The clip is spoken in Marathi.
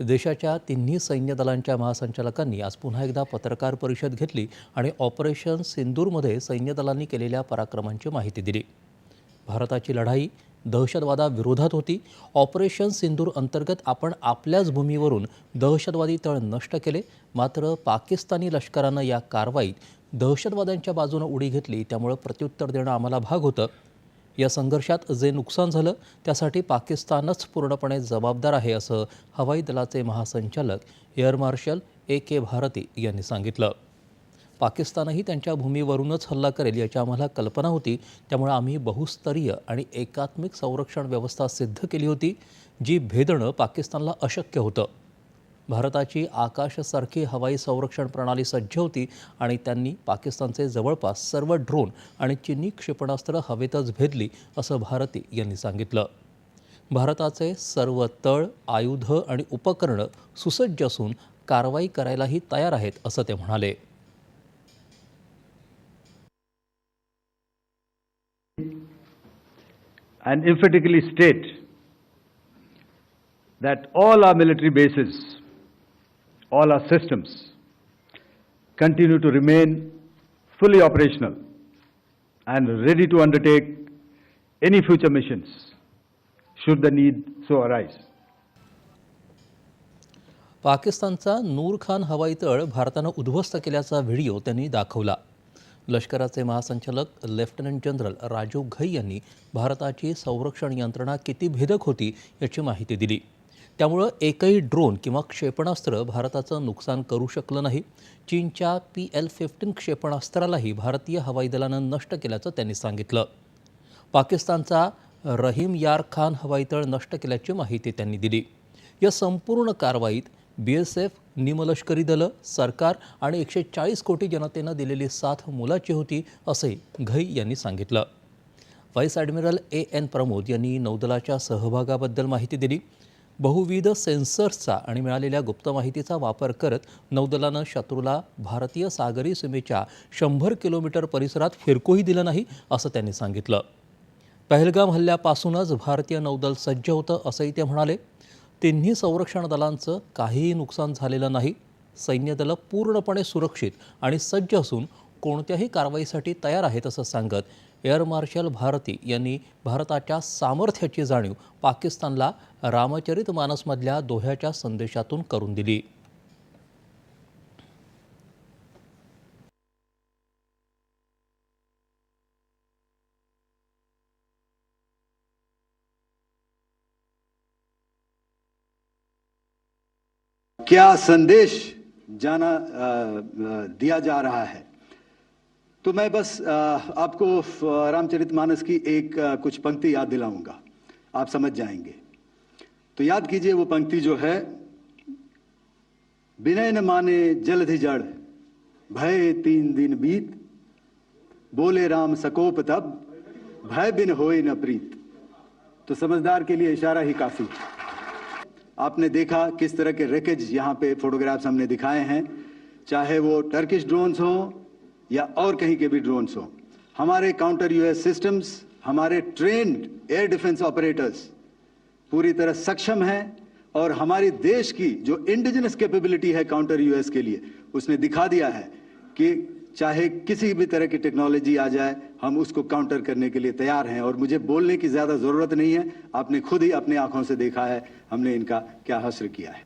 देशाच्या तिन्ही सैन्य दलांच्या महासंचालकांनी आज पुन्हा एकदा पत्रकार परिषद घेतली आणि ऑपरेशन सिंदूरमध्ये सैन्य दलांनी केलेल्या पराक्रमांची माहिती दिली. भारताची लढाई दहशतवादाविरोधात होती. ऑपरेशन सिंदूर अंतर्गत आपण आपल्याच भूमीवरून दहशतवादी तळ नष्ट केले. मात्र पाकिस्तानी लष्करानं या कारवाईत दहशतवाद्यांच्या बाजूनं उडी घेतली. त्यामुळं प्रत्युत्तर देणं आम्हाला भाग होतं. या संघर्षात जे नुकसान झालं त्यासाठी पाकिस्तानच पूर्णपणे जबाबदार आहे असं हवाई दलाचे महासंचालक air marshal A K Bharati यांनी सांगितलं. पाकिस्तानही त्यांच्या भूमीवरूनच हल्ला करेल याची आम्हाला कल्पना होती. त्यामुळे आम्ही बहुस्तरीय आणि एकात्मिक संरक्षण व्यवस्था सिद्ध केली होती जी भेदणं पाकिस्तानला अशक्य होतं. भारताची आकाशसारखी हवाई संरक्षण प्रणाली सज्ज होती आणि त्यांनी पाकिस्तानचे जवळपास सर्व ड्रोन आणि चिनी क्षेपणास्त्र हवेतच भेदली असं भारती यांनी सांगितलं. भारताचे सर्व तळ आयुध आणि उपकरणं सुसज्ज असून कारवाई करायलाही तयार आहेत असं ते म्हणाले. And emphatically state that all our military bases, all our systems continue to remain fully operational and ready to undertake any future missions should the need so arise. पाकिस्तानचा नूर खान हवाई तळ भारतानं उद्ध्वस्त केल्याचा व्हिडिओ त्यांनी दाखवला लष्कराचे महासंचालक लेफ्टनंट जनरल राजू घई यांनी भारताची संरक्षण यंत्रणा किती भेदक होती याची माहिती दिली त्यामुळं एकही ड्रोन किंवा क्षेपणास्त्र भारताचं नुकसान करू शकलं नाही. चीनच्या पी एल फिफ्टीन क्षेपणास्त्रालाही भारतीय हवाई दलानं नष्ट केल्याचं त्यांनी सांगितलं. पाकिस्तानचा रहीम यार खान हवाई तळ नष्ट केल्याची माहिती त्यांनी दिली. या संपूर्ण कारवाईत बी एस एफ निमलष्करी दलं सरकार आणि एकशे चाळीस कोटी जनतेनं दिलेली साथ मुलाची होती असंही घई यांनी सांगितलं. Vice admiral A N Pramod यांनी नौदलाच्या सहभागाबद्दल माहिती दिली. बहुविध सेन्सर्सचा आणि मिळालेल्या गुप्त माहितीचा वापर करत नौदलानं शत्रूला भारतीय सागरी सीमेच्या शंभर किलोमीटर परिसरात फिरकूही दिलं नाही असं त्यांनी सांगितलं. पहलगाम हल्ल्यापासूनच भारतीय नौदल सज्ज होतं असंही ते म्हणाले. तिन्ही संरक्षण दलांचं काहीही नुकसान झालेलं नाही. सैन्यदलं पूर्णपणे सुरक्षित आणि सज्ज असून कोणत्याही कारवाईसाठी तयार आहेत असं सांगत एअर मार्शल भारती यांनी भारताच्या सामर्थ्याची जाणीव पाकिस्तानला रामचरित मानसमधल्या दोह्याच्या संदेशातून करून दिली. क्या संदेश जाना आ, दिया जा रहा है? तो मैं बस आपको रामचरितमानस की एक कुछ पंक्ति याद दिलाऊँगा। आप समझ जाएँगे। तो याद कीजिए वो पंक्ति जो है विनय न माने जलधि जड़ भय तीन दिन बीत, बोले राम सकोप तब, भय बिन होए न प्रीत। तो समझदार के लिए इशारा ही काफ़ी। आपने देखा किस तरह के रेकेज यहाँ पे फोटोग्राफ्स हमने दिखाए हैं। चाहे वो टर्किश ड्रोन्स हों या और कहीं के भी ड्रोन्स हों। हमारे काउंटर यूएस सिस्टम्स हमारे ट्रेन्ड एयर डिफेंस ऑपरेटर्स पूरी तरह सक्षम हैं और हमारी देश की जो इंडिजिनस कैपेबिलिटी है काउंटर यूएस के लिए, उसने दिखा दिया है कि चाहे किसी भी तरह की टेक्नोलॉजी आ जाए, हम उसको काउंटर करने के लिए तैयार हैं और मुझे बोलने की ज़्यादा ज़रूरत नहीं है। आपने खुद ही अपनी आँखों से देखा है, हमने इनका क्या हस्र किया है।